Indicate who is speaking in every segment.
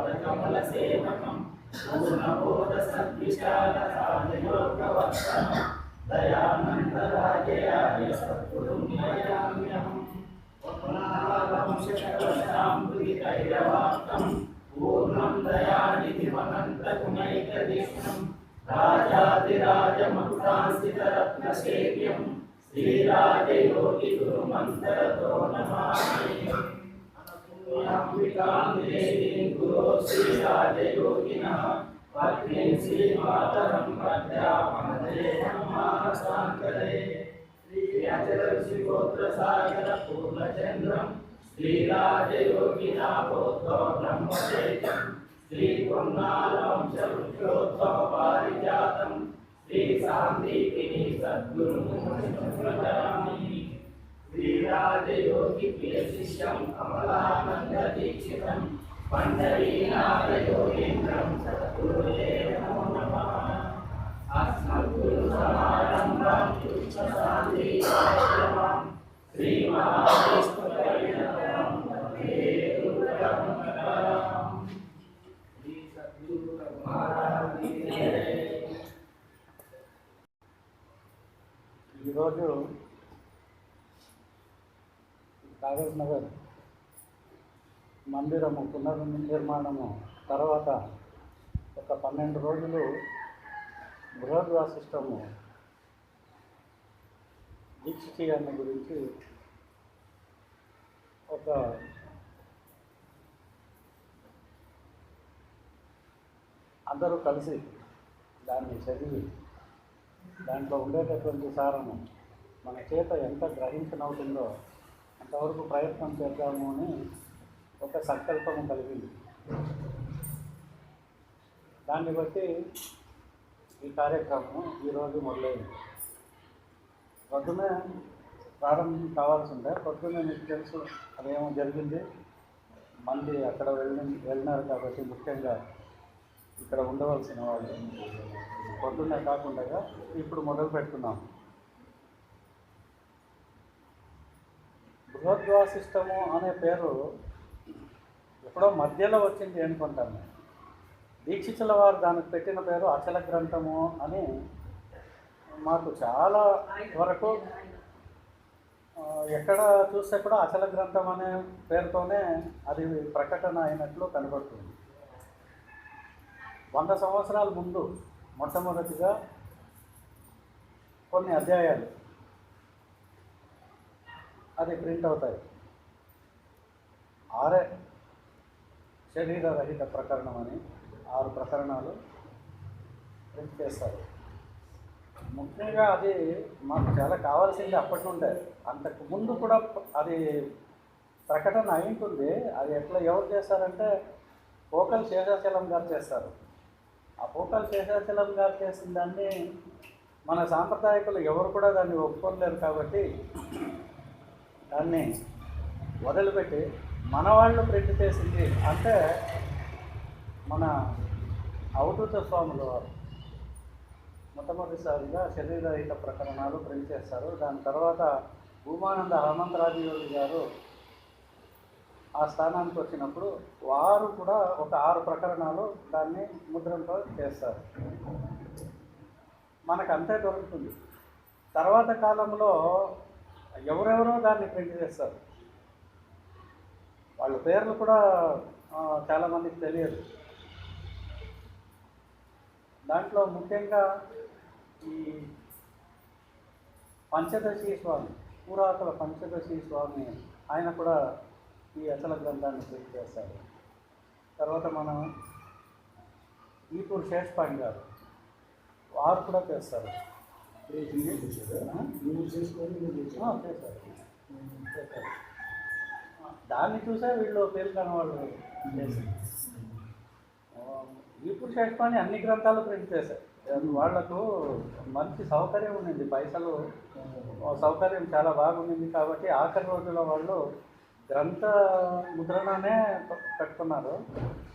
Speaker 1: కరుణాలయాయ పాదకమలసేవకం పూర్ణబోధ సద్విశాలయోగవర్తనం దయానందరాజయాయ సద్గురుం నయామ్యహం వంశకవశాంబుదితైరవాక్తం పూర్ణం దయానిధి దయానిధిమనంతగుణైకదీక్షం రాజాదిరాజమకుటాంసితరత్నసేవ్యం శ్రీరాజయోగి గురుమంతరతో నమామి. పూర్ణచంద్రం శ్రీరాజయోగినాభోద్భవ బ్రహ్మచైతం శ్రీ పొన్నాలంశవృక్షోద్భవ పారిజాతం శ్రీ సాందీపిని సద్గురుముని వీరాజయోగి ప్రియ కమలానంద దీక్షితం. పండరీనాథ యోగీంద్రం సద్గురుదేవ నమః నమః అస్మద్గురు సమారంభం కృష్ణశాంతిమాం శ్రీమహావిష్ణుపరిణతం వందే గురుపరంపరాం శ్రీ సద్గురు మహారాజ్
Speaker 2: ఈరోజు కాగజ్ నగర్ మందిరము పునర్నిర్మాణము తర్వాత ఒక పన్నెండు రోజులు బృహద్వాసిష్టము దీక్ష చేయాలని గురించి ఒక అందరూ కలిసి దాన్ని చదివి దాంట్లో ఉండేటటువంటి సారము మన చేత ఎంత గ్రహించనవుతుందో అంతవరకు ప్రయత్నం చేద్దాము అని ఒక సంకల్పం కలిగింది. దాన్ని బట్టి ఈ కార్యక్రమం ఈరోజు మొదలైంది. పొద్దునే ప్రారంభం కావాల్సి ఉండే పొద్దునే మీకు తెలుసు అదేమో జరిగింది. మంది అక్కడ వెళ్ళి వెళ్ళినారు కాబట్టి ముఖ్యంగా ఇక్కడ ఉండవలసిన వాళ్ళు. పొద్దున్నే కాకుండా ఇప్పుడు మొదలు పెట్టుకున్నాం బృహద్వాసిష్టము అనే పేరు ఎప్పుడో మధ్యలో వచ్చింది అనుకుంటాను నేను. దీక్షితుల వారు దానికి పెట్టిన పేరు అచల గ్రంథము అని మాకు చాలా వరకు ఎక్కడ చూస్తే కూడా అచల గ్రంథం అనే పేరుతోనే అది ప్రకటన అయినట్లు కనబడుతుంది వంద సంవత్సరాల ముందు మొట్టమొదటిగా కొన్ని అధ్యాయాలు అది ప్రింట్ అవుతాయి. ఆరే శరీర రహిత ప్రకరణం అని ఆరు ప్రకరణాలు ప్రింట్ చేస్తారు. ముఖ్యంగా అది మాకు చాలా కావాల్సింది అప్పటి నుండే. అంతకు ముందు కూడా అది ప్రకటన అయి ఉంటుంది అది ఎట్లా ఎవరు చేస్తారంటే పోకల్ శేషాచలం గారు చేస్తారు. ఆ పోకల్ శేషాచలం గారు చేసిన దాన్ని మన సాంప్రదాయకులు ఎవరు కూడా దాన్ని ఒప్పుకోలేరు కాబట్టి దాన్ని వదిలిపెట్టి మన వాళ్ళు ప్రింట్ చేసింది అంటే మన అవధూత స్వాములు ఫామ్లో మొట్టమొదటిసారిగా శరీరహిత ప్రకరణాలు ప్రింట్ చేస్తారు. దాని తర్వాత భూమానంద హనుమంతరాజు గారు ఆ స్థానానికి వచ్చినప్పుడు వారు కూడా ఒక ఆరు ప్రకరణాలు దాన్ని ముద్రంతో చేస్తారు. మనకు అంతే దొరుకుతుంది. తర్వాత కాలంలో ఎవరెవరో దాన్ని ప్రింట్ చేస్తారు. వాళ్ళ పేర్లు కూడా చాలామందికి తెలియదు. దాంట్లో ముఖ్యంగా ఈ పంచదశి స్వామి పురాతన పంచదశి స్వామి ఆయన కూడా ఈ అచల గ్రంథాన్ని ప్రింట్ చేస్తారు. తర్వాత మనం ఈపూర్ శేషపాండి గారు వారు కూడా చేస్తారు. దాన్ని చూసే వీళ్ళు పేరు వాళ్ళు చేశారు. ఇప్పుడు అన్ని గ్రంథాలు ప్రింట్ చేశారు. వాళ్ళకు మంచి సౌకర్యం ఉండింది. పైసలు ఆ సౌకర్యం చాలా బాగుండింది కాబట్టి ఆఖరి రోజుల్లో వాళ్ళు గ్రంథ ముద్రణనే పెట్టుకున్నారు.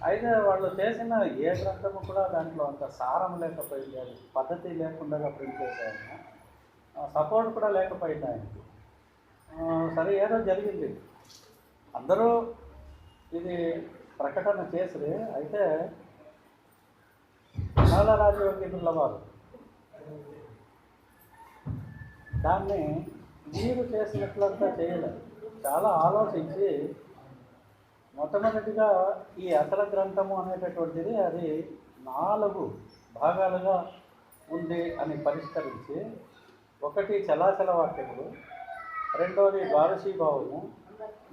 Speaker 2: అయితే వాళ్ళు చేసిన ఏ గ్రంథము కూడా దాంట్లో అంత సారం లేకపోయింది అది పద్ధతి లేకుండా ప్రింట్ చేశారు. సపోర్ట్ కూడా లేకపోయింది ఆయనకి. సరే ఏదో జరిగింది. అందరూ ఇది ప్రకటన చేసి అయితే చాలా రాజయోగ్యుల వారు దాన్ని మీరు చేసినట్లంతా చేయలేదు. చాలా ఆలోచించి మొట్టమొదటిగా ఈ అసల గ్రంథము అనేటటువంటిది అది నాలుగు భాగాలుగా ఉంది అని పరిష్కరించి ఒకటి చలాచల వాక్యములు రెండవది ద్వాదశీభావము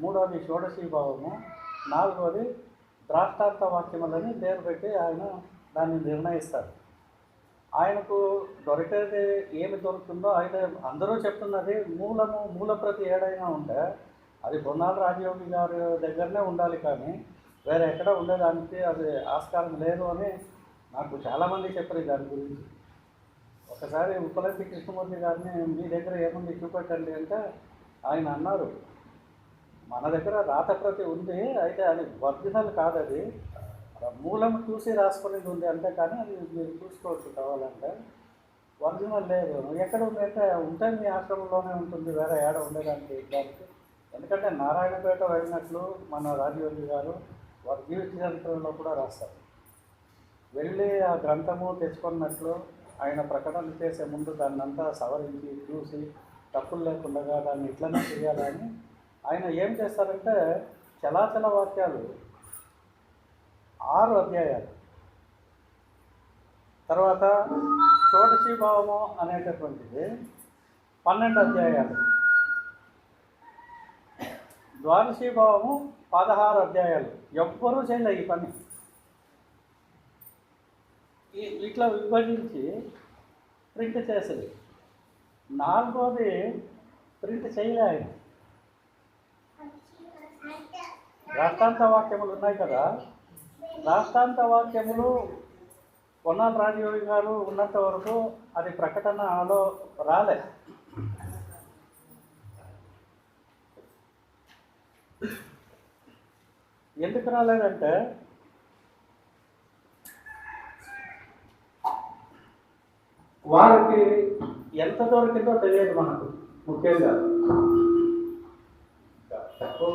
Speaker 2: మూడవది షోడశీభావము నాలుగవది ద్రాష్టార్థ వాక్యములని పేరు పెట్టి ఆయన దాన్ని నిర్ణయిస్తారు. ఆయనకు దొరికేది ఏమి దొరుకుతుందో అయితే అందరూ చెప్తున్నది మూలము మూల ప్రతి ఏడైనా ఉంటే అది బొన్నాల రాజయోగి గారి దగ్గరనే ఉండాలి కానీ వేరే ఎక్కడ ఉండేదానికి అది ఆస్కారం లేదు అని నాకు చాలామంది చెప్పారు దాని గురించి. ఒకసారి ఉపలబ్ధి కృష్ణమూర్తి గారిని మీ దగ్గర ఏముంది చూపెట్టండి అంటే ఆయన అన్నారు మన దగ్గర రాతప్రతి ఉంది అయితే అది ఒరిజినల్ కాదు అది. మూలం చూసి రాసుకునేది ఉంది అంతే కానీ అది మీరు చూసుకోవచ్చు కావాలంటే. ఒరిజినల్ లేదు. ఎక్కడ ఉంది అంటే ఉంటే మీ ఆశ్రమంలోనే ఉంటుంది వేరే ఏడ ఉండేదానికి దానికి. ఎందుకంటే నారాయణపేట వెళ్ళినట్లు మన రాజయోగి గారు వారి జీవిత చరిత్రలో కూడా రాస్తారు. వెళ్ళి ఆ గ్రంథము తెచ్చుకున్నట్లు ఆయన ప్రకటన చేసే ముందు దాన్ని అంతా సవరించి చూసి తప్పులు లేకుండా దాన్ని ఇట్లనే చేయాలని ఆయన ఏం చేస్తారంటే చలాచల వాక్యాలు ఆరు అధ్యాయాలు. తర్వాత షోడశీభావము అనేటటువంటిది పన్నెండు అధ్యాయాలు. ద్వాదశీభావము పదహారు అధ్యాయాలు. ఎవ్వరూ చేయలే ఈ పని. ఇట్లా విభజించి ప్రింట్ చేసేది. నాలుగోది ప్రింట్ చేయలే ఆయన. రాష్ట్రాంత వాక్యములు ఉన్నాయి కదా? రాష్ట్రాంత వాక్యములు కొన్నాళ్ళ రాజయోగి గారు ఉన్నంత వరకు అది ప్రకటనలో రాలే. ఎందుకు రాలేదంటే? వారికి ఎంత దొరికిందో తెలియదు మనకు ముఖ్యంగా. తక్కువ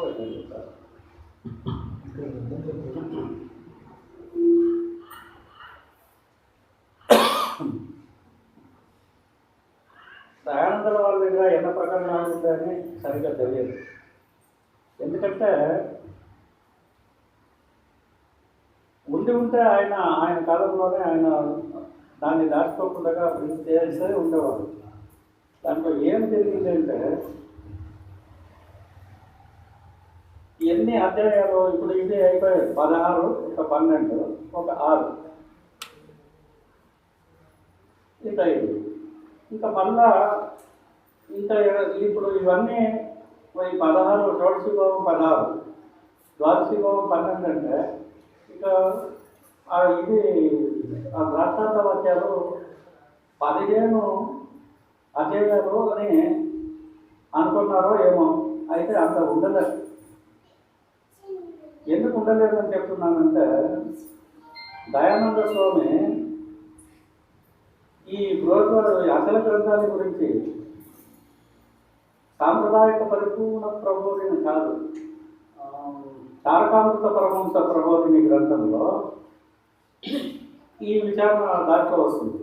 Speaker 2: దయానందల వాళ్ళ దగ్గర ఎన్న ప్రకారం ఉంటాయని సరిగ్గా తెలియదు. ఎందుకంటే ఉండి ఉంటే ఆయన ఆయన కాలంలోనే ఆయన దాన్ని దాచుకోకుండా ప్రింట్ చేస్తే ఉండేవాడు. దాంట్లో ఏం జరిగింది అంటే ఎన్ని అధ్యాయాలు ఇప్పుడు ఇది అయిపోయాయి. పదహారు ఒక పన్నెండు ఒక ఆరు. ఇంత ఇది ఇంకా మళ్ళా ఇంత ఇప్పుడు ఇవన్నీ ఈ పదహారు షోడశి పదహారు ద్వాదశి పన్నెండు అంటే ఇంకా ఇది ఆ ద్రాక్షాంత వాక్యాలు పదిహేను అధ్యాయాలు అని అనుకున్నారో ఏమో. అయితే అంత ఉండలేదు ఎందుకు ఉండలేదని చెప్తున్నానంటే దయానంద స్వామి ఈ బృహద్వారు అసలు గ్రంథాల గురించి సాంప్రదాయక పరిపూర్ణ ప్రబోధిని కాదు తారకాంత తారకామృత ప్రబోధిని గ్రంథంలో ఈ విచారణ దాంట్లో వస్తుంది.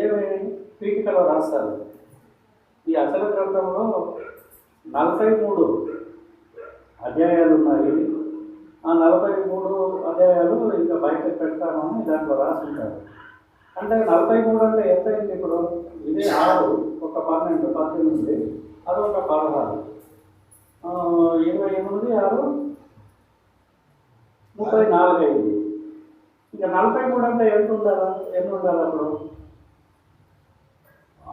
Speaker 2: ఏమి పీఠికలో రాస్తారు. ఈ అచల గ్రంథంలో నలభై మూడు అధ్యాయాలు ఉన్నాయి. ఆ నలభై మూడు అధ్యాయాలు ఇంకా బయట పెడతామని దాంట్లో రాసుంటారు. అంటే నలభై మూడు అంటే ఎంత అయింది ఇప్పుడు? ఇది ఆరు ఒక పన్నెండు పద్దెనిమిది అది ఒక పదహారు. ఇరవై ఎనిమిది ఆరు ముప్పై నాలుగు అయింది ఇక నలభై మూడు అంటే ఎంత ఉండాలా? ఎన్ని ఉండాలి అప్పుడు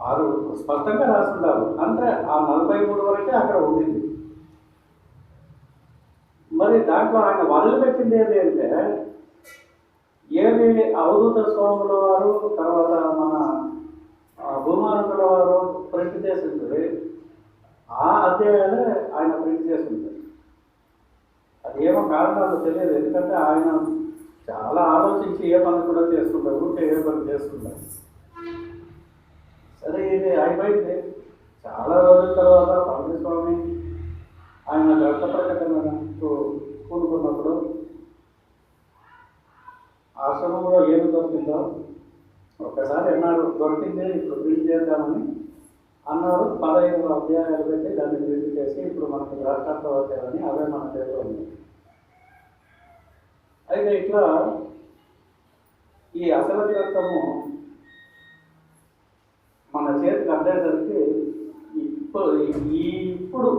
Speaker 2: ఆరు. స్పష్టంగా రాసి ఉండాలి అంటే ఆ నలభై మూడు వరకే అక్కడ ఉండింది. మరి దాంట్లో ఆయన వదిలిపెట్టింది ఏది అంటే ఏమి అవధూత స్వాముల వారు తర్వాత మన ఆ, భూమానందుల వారు ప్రింట్ చేసింది ఆ అధ్యాయాలే ఆయన ప్రింట్ చేసింది అది ఏమో కారణాలు తెలియదు. ఎందుకంటే ఆయన చాలా ఆలోచించి ఏ పని కూడా చేసుకుంటారు ఊరికే ఏ పని చేసుకుంటారు సరే ఇది అయిపోయింది. చాలా రోజుల తర్వాత పళనిస్వామి ఆయన గ్రంథ ప్రకటనకు కూడుకున్నప్పుడు ఆశ్రమంలో ఏమి దొరికిందో ఒకసారి అన్నారు దొరికిందే ఇప్పుడు ప్రింట్ చేద్దామని అన్నారు. పదహైదు అధ్యాయాలు పెట్టి దాన్ని ప్రింట్ చేసి ఇప్పుడు మనకు ద్రాక్షాంత అవుతాయని అవే మన చేతిలో ఉన్నాయి అయితే ఇట్లా ఈ అసలు గ్రంథము మన చేతికి అందేసరికి ఇప్పుడు ఈ ఇప్పుడు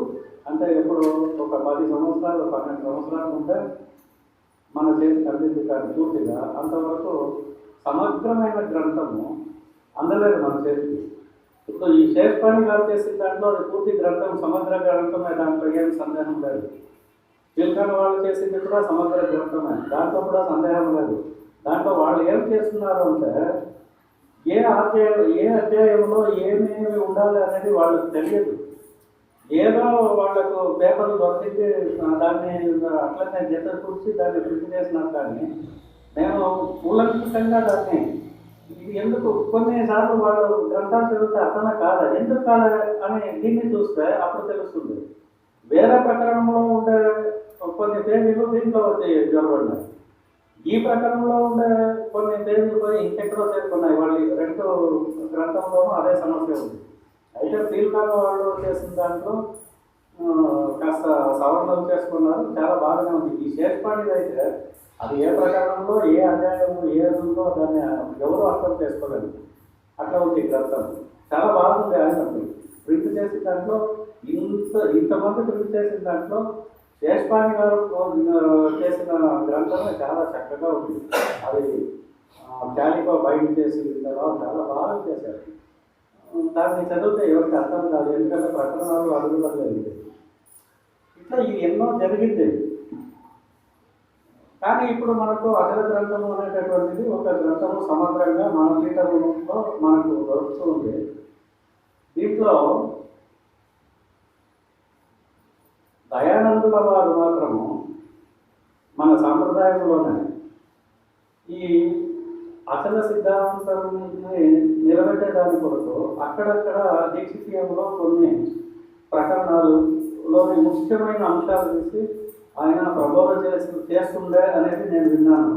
Speaker 2: అంటే ఇప్పుడు ఒక పది సంవత్సరాలు పన్నెండు సంవత్సరాలు ఉంటే మన చేతికి అందింది కానీ పూర్తిగా అంతవరకు సమగ్రమైన గ్రంథము అందలేదు మన చేతికి. ఇప్పుడు ఈ శేషపాణి గారు చేసిన దాంట్లో పూర్తి గ్రంథం సమగ్ర గ్రంథమే దాంట్లో ఏం సందేహం లేదు. పిల్కన్ వాళ్ళు చేసింది కూడా సమగ్ర గ్రంథమే. దాంట్లో కూడా సందేహం లేదు. దాంట్లో వాళ్ళు ఏం చేస్తున్నారు అంటే ఏ అధ్యాయం ఏ అధ్యాయంలో ఏమేమి ఉండాలి అనేది వాళ్ళకి తెలియదు. ఏదో వాళ్ళకు పేపర్లు దొరికితే దాన్ని అట్లనే జత కూర్చి దాన్ని ప్రింట్ చేసినారు కానీ నేను కూలంకషంగా దాన్ని ఇది ఎందుకు? కొన్నిసార్లు వాళ్ళు గ్రంథాలు చదివితే అర్థం కాదా? ఎందుకు కాదా అని దీన్ని చూస్తే అప్పుడు తెలుస్తుంది. వేరే ప్రకరణంలో ఉండే కొన్ని పేజీలు దీంట్లో వచ్చాయి జరగబడినాయి ఈ ప్రకారంలో ఉండే కొన్ని పేజీలు పోయి ఇంకెక్కడో చేరుకున్నాయి. వాళ్ళు రెండు గ్రంథంలోనూ అదే సమస్య ఉంది. అయితే ఫీల్కాగా వాళ్ళు చేసిన దాంట్లో కాస్త సవరణలు చేసుకున్నారు. చాలా బాగానే ఉంది. ఈ శేషపాణిది అయితే అది ఏ ప్రకారంలో ఏ అధ్యాయము ఏ ఉందో దాన్ని ఎవరు అర్థం చేసుకోలేదు. అట్లా ఉంది గ్రంథం. చాలా బాగుంది ఆయన ప్రింట్ చేసిన దాంట్లో ఇంత ఇంతమంది ప్రింట్ చేసిన దాంట్లో శేషపాణి గారు చేసిన గ్రంథం చాలా చక్కగా ఉంది. అది క్యాలికో బైండ్ చేసి ఇందులో చాలా బాగా చేశారు. దాన్ని చదివితే ఎవరికి అర్థం కాదు. ఎందుకంటే ప్రకటనలు అడుగులో జరిగింది ఇట్లా ఇవి ఎన్నో జరిగింది. కానీ ఇప్పుడు మనకు అచల గ్రంథము అనేటటువంటిది ఒక గ్రంథము సమగ్రంగా మన పీఠంలో మనకు దొరుకుతుంది దీంట్లో దయానందుల వారు మాత్రము మన సాంప్రదాయంలోనే ఈ అచల సిద్ధాంతాన్ని నిలబెట్టేదాని కొరకు అక్కడక్కడ దీక్షితీయంలో కొన్ని ప్రకరణాలులోని ముఖ్యమైన అంశాలు తీసి ఆయన ప్రబోధ చేస్తూ చేస్తుండే అనేది నేను విన్నాను.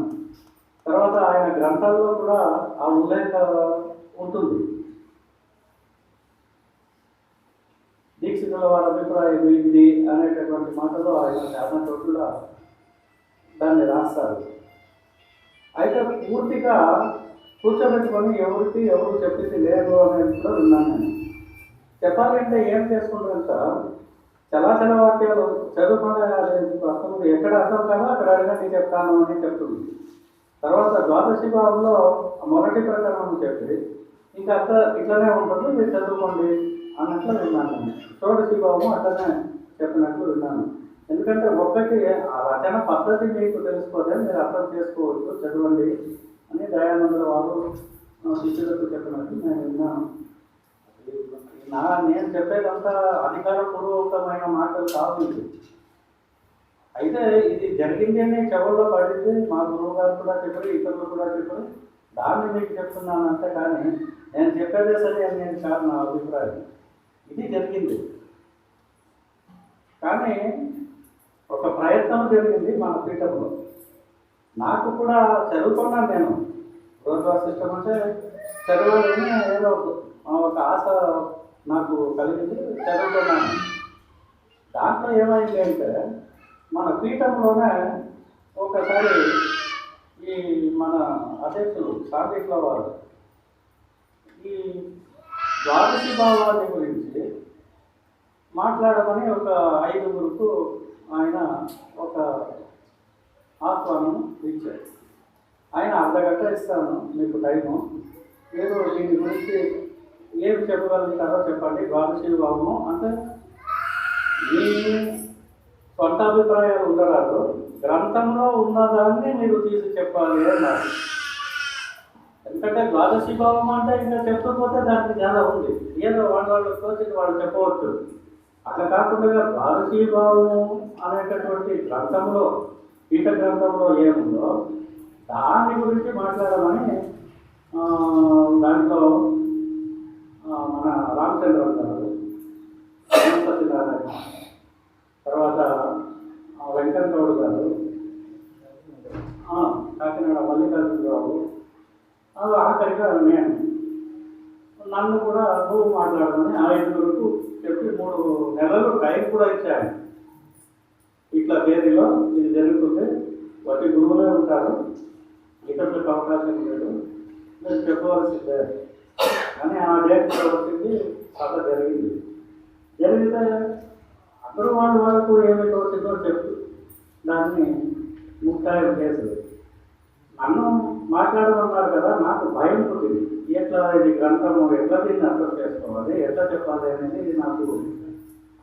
Speaker 2: తర్వాత ఆయన గ్రంథాల్లో కూడా ఆ ఉల్లేఖ ఉంటుంది. దీక్షితుల వారి అభిప్రాయం ఇది అనేటటువంటి మాటలో ఆయన చాలా చోట్ల దాన్ని రాస్తారు. అయితే పూర్తిగా కూర్చోబెట్టుకొని ఎవరికి ఎవరు చెప్పింది లేదు అనేది కూడా విన్నాను నేను. చెప్పాలంటే ఏం చేసుకుంటారంట? చలాచల వాక్యాలు చదువుకుండా అర్థం ఎక్కడ అర్థం కాదో అక్కడ అడగండి చెప్తాను అని చెప్తుంది. తర్వాత ద్వాదశి భావంలో మొదటి ప్రకరణం చెప్పి ఇంకా అంత ఇట్లానే ఉంటుంది మీరు చదువుకోండి. అన్నట్లు విన్నాను. నేను షోడశి భావము అట్లనే చెప్పినట్లు విన్నాను. ఎందుకంటే ఒక్కటి ఆ రచన పద్ధతి మీకు తెలిసిపోతే మీరు అర్థం చేసుకోవచ్చు చదవండి అని దయానందుల వారు శిష్యులకు చెప్పినట్టు నేను విన్నాను. నా నేను చెప్పేదంతా అధికారపూర్వకమైన మాటలు కాదు ఇది. అయితే ఇది జరిగిందేనే అని చెవుల్లో పడింది మా గురువు గారు కూడా చెప్పారు ఇతరులు కూడా చెప్పారు. దాన్ని మీకు చెప్తున్నాను అంతే కానీ నేను చెప్పేదే సరే అని నేను కాదు నా అభిప్రాయం. ఇది జరిగింది. కానీ ఒక ప్రయత్నం జరిగింది మన పీఠంలో. నాకు కూడా చదువుకున్నాను నేను. రోజువా సిస్టమ్ అంటే చదవాలని ఏదో ఒక ఆశ నాకు కలిగింది చదువుకున్నాను. దాంట్లో ఏమైంది అంటే మన పీఠంలోనే ఒకసారి ఈ మన అధ్యక్షులు సాంఘికుల వారు ఈ ద్వాదశి భావాన్ని గురించి మాట్లాడమని ఒక ఐదుగురుకు ఆయన ఒక ఆహ్వానం ఇచ్చారు. ఆయన అర్ధగంట ఇస్తాను మీకు టైము. ఏదో దీని గురించి ఏమి చెప్పగలుగుతారో చెప్పండి. ద్వాదశి భావము అంటే మీ స్వంత అభిప్రాయాలు ఉండరాదు. గ్రంథంలో ఉన్నదాన్ని మీరు తీసి చెప్పాలి అన్నారు. ఎందుకంటే ద్వాదశి భావం అంటే ఇంకా చెప్పకపోతే దానికి చాలా ఉంది. ఏదో వాళ్ళ వాళ్ళు తోచింది వాళ్ళు చెప్పవచ్చు. అట్లా కాకుండా ద్వాదశీ భావము అనేటటువంటి గ్రంథంలో పీఠ గ్రంథంలో ఏముందో దాని గురించి మాట్లాడమని దాంట్లో మన రామచంద్ర గారు తర్వాత ఆ, గౌడ్ గారు కాకినాడ మల్లికార్జున రావు ఆఖరిగా నేను నన్ను కూడా నువ్వు మాట్లాడమని ఆ వరకు చెప్పి మూడు నెలలు టైం కూడా ఇచ్చాను. ఇట్లా తేదీలో ఇది జరుగుతుంది. వాటి గురువులే ఉంటారు. ఇతరులకు అవకాశం లేదు. నేను చెప్పవలసిందే. అని ఆ డేట్ వచ్చింది కథ జరిగింది. జరిగితే అందరూ వాళ్ళ వరకు ఏమి వచ్చిందో చెప్పు. దాన్ని ముక్తాయం చేసేది నన్ను మాట్లాడమన్నారు కదా నాకు భయం పుట్టింది. ఎట్లా ఇది గ్రంథము ఎట్లా దీన్ని అర్థం చేసుకోవాలి ఎట్లా చెప్పాలి అనేది నాకు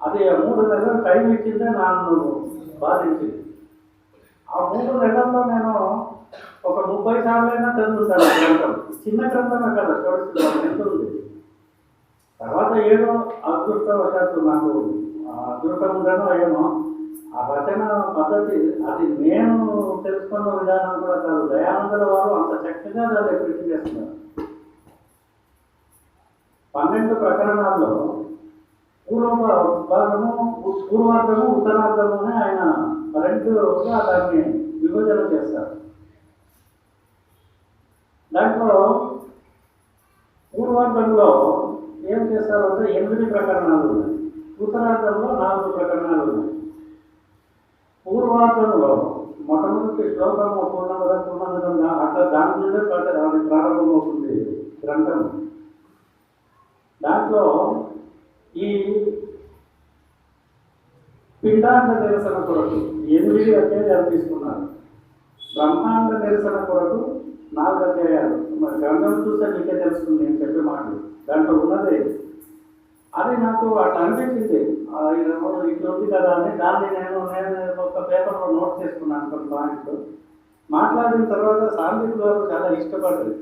Speaker 2: అది ఆ మూడు నెలలు టైం ఇచ్చిందే నన్ను బాధించింది. ఆ మూడు నెలల్లో నేను ఒక ముప్పై సార్లైనా చదువుతాను గ్రంథం. చిన్న గ్రంథమే కదా చూడుతున్నాను ఎంత ఉంది? తర్వాత ఏదో అదృష్టవశాత్తు నాకు అదృష్టం ఉండనో ఏమో ఆ రచన పద్ధతి అది నేను తెలుసుకున్న విధానం కూడా కాదు. దయానందుల వారు అంత చక్కగా దాన్ని కృషి చేస్తున్నారు. పన్నెండు ప్రకరణాల్లో పూర్వ భాగము పూర్వార్థము ఉత్తరార్థము అని ఆయన రెండుగా దాన్ని విభజన చేస్తారు. దాంట్లో పూర్వార్థంలో ఏం చేస్తారు అంటే ఎనిమిది ప్రకరణాలు ఉన్నాయి. ఉత్తరార్థంలో నాలుగు ప్రకరణాలు ఉన్నాయి. పూర్వాంతంలో మొట్టమొదటి శ్లోకము పూర్ణముగా పూర్ణముగా అట్లా దాని నుండే ప్ర- అది ప్రారంభమవుతుంది గ్రంథం. దాంట్లో ఈ పిండాండ నిరసన కొరకు ఎనిమిది అధ్యాయాలు తీసుకున్నారు. బ్రహ్మాండ నిరసన కొరకు నాలుగు అధ్యాయాలు. మరి గ్రంథం చూస్తే మీకే తెలుస్తుంది నేను చెప్పే మాటలు దాంట్లో ఉన్నదే అది నాకు అట్లా అనిపించింది ఇట్లా ఉంది కదా అని దాన్ని నేను నేను ఒక పేపర్లో నోట్ చేసుకున్నాను కొన్ని పాయింట్లు మాట్లాడిన తర్వాత సాంఘిక గారు చాలా ఇష్టపడ్డారు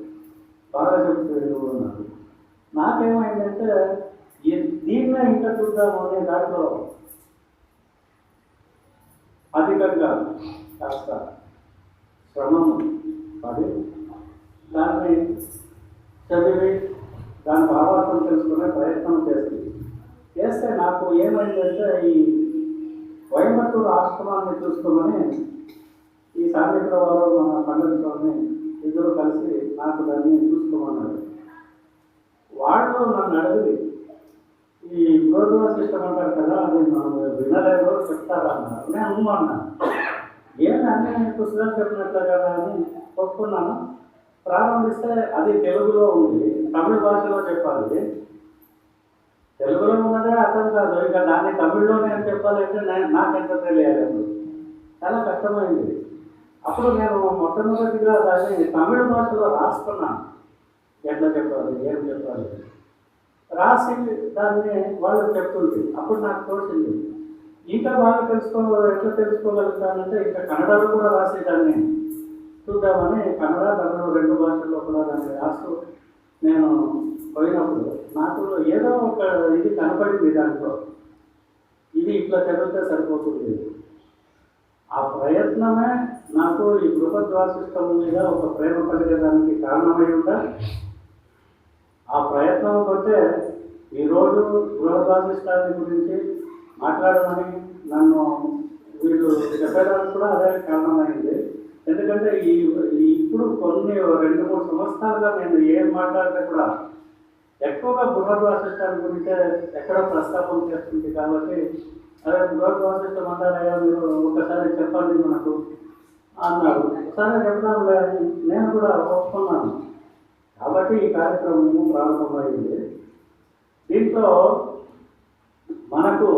Speaker 2: బాగా చెప్తారు నాకు నాకేమైందంటే దీన్నే ఇంకా చూద్దాము అనే దాంట్లో అధికంగా కాస్త శ్రమము పడి దాన్ని చదివి దాని భావార్థం తెలుసుకునే ప్రయత్నం చేస్తుంది. చేస్తే నాకు ఏమైందంటే ఈ కోయంబత్తూరు ఆశ్రమాన్ని చూసుకోమని ఈ సాంఘిక వారు మన పండుగ ఇద్దరు కలిసి నాకు దాన్ని చూసుకోమన్నారు. వాళ్ళు నన్ను అడిగి ఈ గోధుమ సిస్టమ్ అంటారు కదా అది మనం వినలేదో చెప్తారా అన్నారు. నేను అవును అన్నాను ఏమి అన్నీ పుస్తకాలు చెప్పినట్లే కదా అని ఒప్పుకున్నాను. ప్రారంభిస్తే అది తెలుగులో ఉంది. తమిళ భాషలో చెప్పాలి. తెలుగులో ఉన్నదే అర్థం కాదు. ఇక దాన్ని తమిళ్ళో నేను చెప్పాలంటే నేను నాకెంత తెలియాలి అప్పుడు చాలా కష్టమైంది. అప్పుడు నేను మొట్టమొదటిగా దాన్ని తమిళ భాషలో రాసుకున్నాను ఎట్లా చెప్పాలి? ఏం చెప్పాలి? రాసి దాన్ని వాళ్ళు చెప్తుంది. అప్పుడు నాకు తోచింది. ఇంకా బాగా తెలుసుకోవాలి ఎట్లా తెలుసుకోగలుగుతానంటే ఇంకా కన్నడలో కూడా రాసేదాన్ని. చూద్దామని కన్నడ తమిళ రెండు భాషల్లో కూడా దాన్ని రాస్తూ నేను పోయినప్పుడు నాకు ఏదో ఒక ఇది కనపడింది దాంట్లో. ఇది ఇట్లా చదివితే సరిపోతుంది. ఆ ప్రయత్నమే నాకు ఈ గృహద్వాసిష్టం మీద ఒక ప్రేమ కలిగేదానికి కారణమై ఉందా ఆ ప్రయత్నం కొట్టే ఈరోజు గృహద్వాసిష్టాన్ని గురించి మాట్లాడమని నన్ను వీళ్ళు చెప్పడానికి కూడా అదే కారణమైంది. ఎందుకంటే ఈ ఇప్పుడు కొన్ని రెండు మూడు సంవత్సరాలుగా నేను ఏం మాట్లాడితే కూడా ఎక్కువగా బృహద్వాసిష్టాన్ని గురించే ఎక్కడ ప్రస్తాపన చేస్తుంది కాబట్టి అదే బృహద్వాసిష్టం అంటారా మీరు ఒకసారి చెప్పండి మనకు అన్నారు ఒకసారి చెప్దాంలే నేను కూడా ఒప్పుకున్నాను. కాబట్టి ఈ కార్యక్రమం ప్రారంభమైంది. దీంట్లో మనకు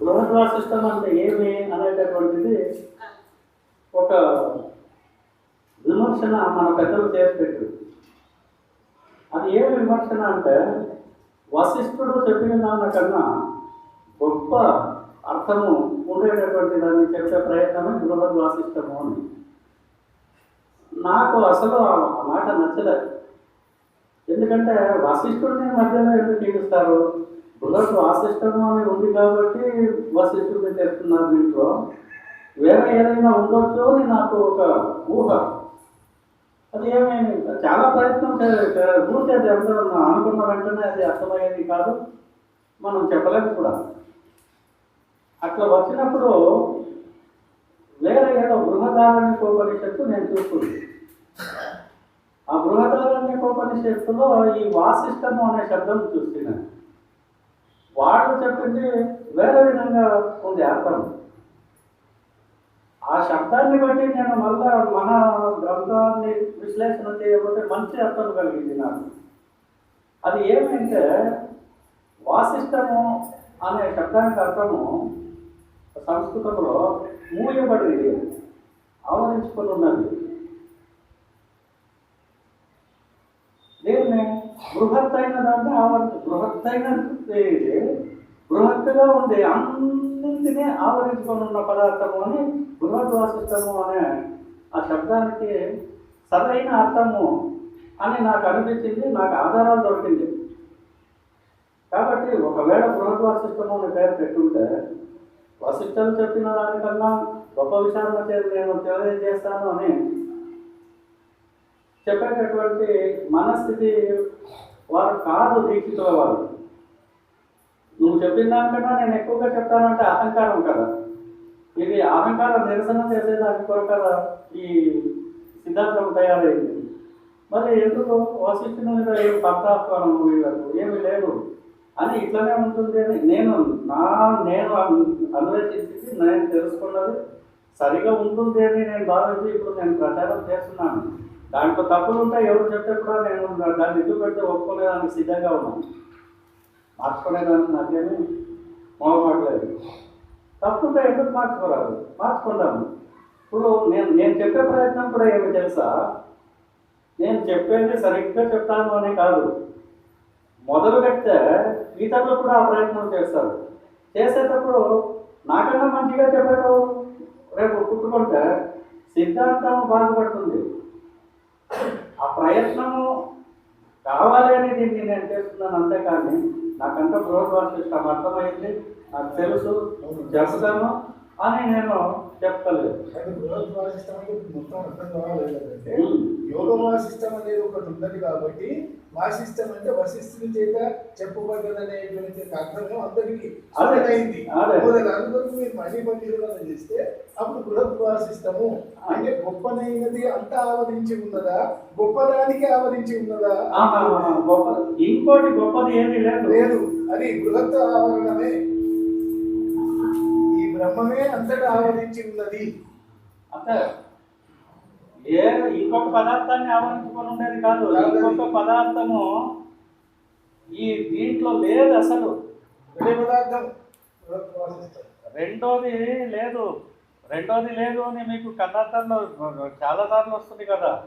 Speaker 2: బృహద్వాసిష్టం అంటే ఏమి అనేటటువంటిది ఒక విమర్శన మన పెద్దలు చేసి పెట్టు అది ఏ విమర్శన అంటే వశిష్ఠుడు చెప్పిన దానికన్నా గొప్ప అర్థము ఉండేటటువంటి దాన్ని చెప్పే ప్రయత్నమే బృహద్ వాసిష్టము అని. నాకు అసలు ఆ మాట నచ్చలేదు. ఎందుకంటే వశిష్ఠుడిని మధ్యలో ఎందుకు చూపిస్తారు బృహద్ వాసిష్టము అని ఉంది కాబట్టి వశిష్ఠుడిని చేస్తున్నారు దీంట్లో. వేరే ఏదైనా ఉండొచ్చు అని నాకు ఒక ఊహ. అది ఏమైంది చాలా ప్రయత్నం పూర్తి అది ఎంత అనుకున్న వెంటనే అది అర్థమయ్యేది కాదు. మనం చెప్పలేము కూడా.
Speaker 3: అట్లా వచ్చినప్పుడు వేరే ఏదో బృహదారణ్య ఉపనిషత్తు నేను చూస్తుంది ఆ బృహదారణ్య ఉపనిషత్తులో ఈ వాసిష్టము అనే శబ్దం చూస్తున్నాను వాళ్ళు చెప్పింది వేరే విధంగా ఉంది అర్థం. ఆ శబ్దాన్ని బట్టి నేను మళ్ళా మన గ్రంథాన్ని విశ్లేషణ చేయకపోతే మంచి అర్థం కలిగింది నాకు. అది ఏమంటే వాసిష్టము అనే శబ్దానికి అర్థము సంస్కృతంలో మూయబడింది ఆవరించుకొని ఉన్నది. దీన్ని? బృహత్తైన దాన్ని ఆవరించి బృహత్తైన బృహత్తుగా ఉంది అన్నింటినీ ఆవరించుకొని ఉన్న పదార్థము అని బృహత్ అనే ఆ శబ్దానికి సరైన అర్థము అని నాకు అనిపించింది నాకు ఆధారాలు దొరికింది. కాబట్టి ఒకవేళ బృహద్వాసిష్టము అనే పేరు పెట్టుంటే వశిష్టం చెప్పిన దానికన్నా గొప్ప విషయాలను చే- నేను తెలియజేస్తాను అని చెప్పేటటువంటి మనస్థితి వారు కాదు దీక్షితుల వారు. నువ్వు చెప్పిన దానికన్నా నేను ఎక్కువగా చెప్తానంటే అహంకారం కదా. ఇది అహంకారం నిరసన చేసేదాని కొరకు కదా ఈ సిద్ధాంతం తయారైంది. మరి ఎందుకు వశిష్ఠుని మీద ఏం పట్టాహ్వానం వీళ్ళకు ఏమీ లేదు. అని ఇట్లానే ఉంటుంది అని నేను నా నేను అన్- అన్వేషించింది నేను తెలుసుకున్నది సరిగా ఉంటుంది అని నేను భావించి ఇప్పుడు నేను ప్రచారం చేస్తున్నాను. దాంట్లో తప్పులు ఉంటాయి ఎవరు చెప్తే కూడా నేను దాన్ని ఎదురు పెడితే ఒప్పుకునేదానికి సిద్ధంగా ఉన్నాను. మార్చుకోలేదని నాకేమీ మొహమాటలేదు. తప్పుంటే ఎందుకు మార్చుకోరాదు? మార్చుకుందాము. ఇప్పుడు నేను నేను చెప్పే ప్రయత్నం కూడా ఏమి తెలుసా? నేను చెప్పేది సరిగ్గా చెప్తాను అనే కాదు. మొదలు పెడితే ఇతరులు కూడా ఆ ప్రయత్నం చేస్తారు. చేసేటప్పుడు నాకన్నా మంచిగా చెప్పాడు రేపు పుట్టుకుంటే సిద్ధాంతం బాధపడుతుంది. ఆ ప్రయత్నము కావాలి అని దీన్ని నేను చేస్తున్నాను అంతేకాని నాకంతా బృహద్వాసిష్టం అర్థమైంది నాకు తెలుసు చెప్తాను అని నేను చెప్పలేదు.
Speaker 4: యోగ వాసిష్టం అనేది ఒకటి ఉన్నది కాబట్టి వాసిష్టం అంటే వశిష్ఠుని చేత చెప్పబడ్డది అనేటువంటి అందరికీ
Speaker 3: అదే.
Speaker 4: అర్థమైంది.
Speaker 3: అదే.
Speaker 4: అందరికీ మీరు మళ్ళీ పరిశీలన చేస్తే అప్పుడు బృహత్ వాసిష్టము అంటే గొప్పనైనది అంతా ఆవరించి ఉన్నదా? గొప్పదానికి ఆవరించి ఉన్నదా?
Speaker 3: గొప్ప ఇంకోటి గొప్పది ఏమీ లేదు.
Speaker 4: అది బృహత్ ఆవరణమే. బ్రహ్మమే అంతటా ఆవరించి ఉన్నది.
Speaker 3: అంటే ఏ ఇంకొక పదార్థాన్ని ఆవరించుకొని ఉండేది కాదు. ఇంకొక పదార్థము ఈ దీంట్లో లేదు అసలు.
Speaker 4: పదార్థం
Speaker 2: రెండోది లేదు. రెండోది లేదు అని మీకు కన్నర్థంలో చాలా సార్లు వస్తుంది కదా.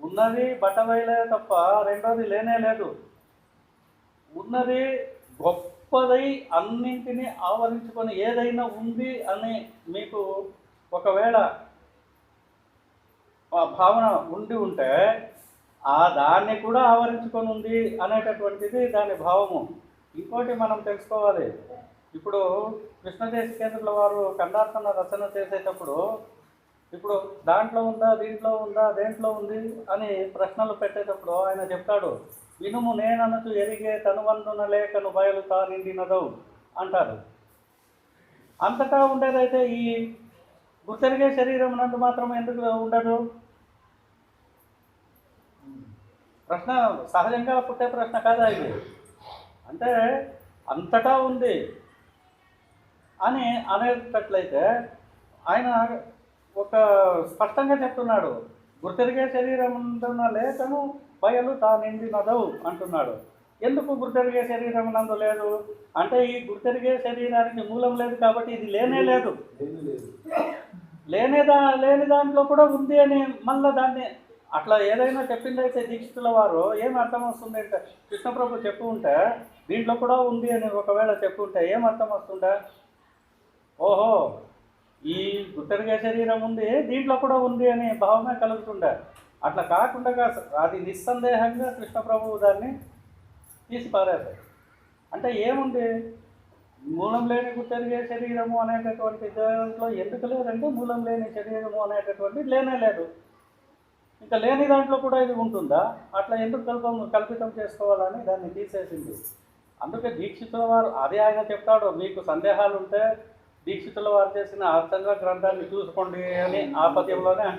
Speaker 2: ఉన్నది బట్టబయలే తప్ప రెండోది లేనే లేదు. ఉన్నది గొప్పదై అన్నింటినీ ఆవరించుకొని ఏదైనా ఉంది అని మీకు ఒకవేళ భావన ఉండి ఉంటే ఆ దాన్ని కూడా ఆవరించుకొని ఉంది అనేటటువంటిది దాని భావము. ఇంకోటి మనం తెలుసుకోవాలి. ఇప్పుడు కృష్ణదేశికేంద్రుల వారు ఖండార్థన రచన చేసేటప్పుడు ఇప్పుడు దాంట్లో ఉందా దీంట్లో ఉందా దేంట్లో ఉంది అని ప్రశ్నలు పెట్టేటప్పుడు ఆయన చెప్తాడు. ఇనుము నేననచు ఎరిగే తనువందున లేఖను బయలు తానిండినదవు అంటారు. అంతటా ఉండేదైతే ఈ గుర్తెరిగే శరీరం నందు మాత్రం ఎందుకు ఉండదు? ప్రశ్న సహజంగా పుట్టే ప్రశ్న కాదా ఇది? అంటే అంతటా ఉంది అని అనేటట్లయితే ఆయన ఒక స్పష్టంగా చెప్తున్నాడు. గుర్తెరిగే శరీరం ఉంటున్న లేఖను బయలు తా నిండినదవు అంటున్నాడు. ఎందుకు గుర్తెరిగే శరీరం నందు లేదు? అంటే ఈ గుర్తెరిగే శరీరానికి మూలం లేదు కాబట్టి ఇది లేనే లేదు. లేనే దా లేని దాంట్లో కూడా ఉంది అని మళ్ళీ దాన్ని అట్లా ఏదైనా చెప్పిందైతే దీక్షితుల వారు ఏం అర్థం వస్తుంది అంటే కృష్ణప్రభు చెప్పు ఉంటే దీంట్లో కూడా ఉంది అని ఒకవేళ చెప్పు ఉంటే ఏం అర్థం వస్తుందా? ఓహో ఈ గుట్టరిగే శరీరం ఉంది దీంట్లో కూడా ఉంది అని భావమే కలుగుతుండే అట్లా కాకుండా అది నిస్సందేహంగా కృష్ణప్రభువు దాన్ని తీసి పారేశారు అంటే ఏముంది? మూలం లేని గుర్తెరిగే శరీరము అనేటటువంటి దాంట్లో ఎందుకు లేదంటే మూలం లేని శరీరము అనేటటువంటి లేనే లేదు. ఇంకా లేని దాంట్లో కూడా ఇది ఉంటుందా? అట్లా ఎందుకు కల్పం కల్పితం చేసుకోవాలని దాన్ని తీసేసింది. అందుకే దీక్షితుల వారు అదే ఆయన చెప్తాడు మీకు సందేహాలు ఉంటే దీక్షితుల వారు చేసిన అర్థంగా గ్రంథాన్ని చూసుకోండి అని ఆ పద్యంలోనే అంటారు.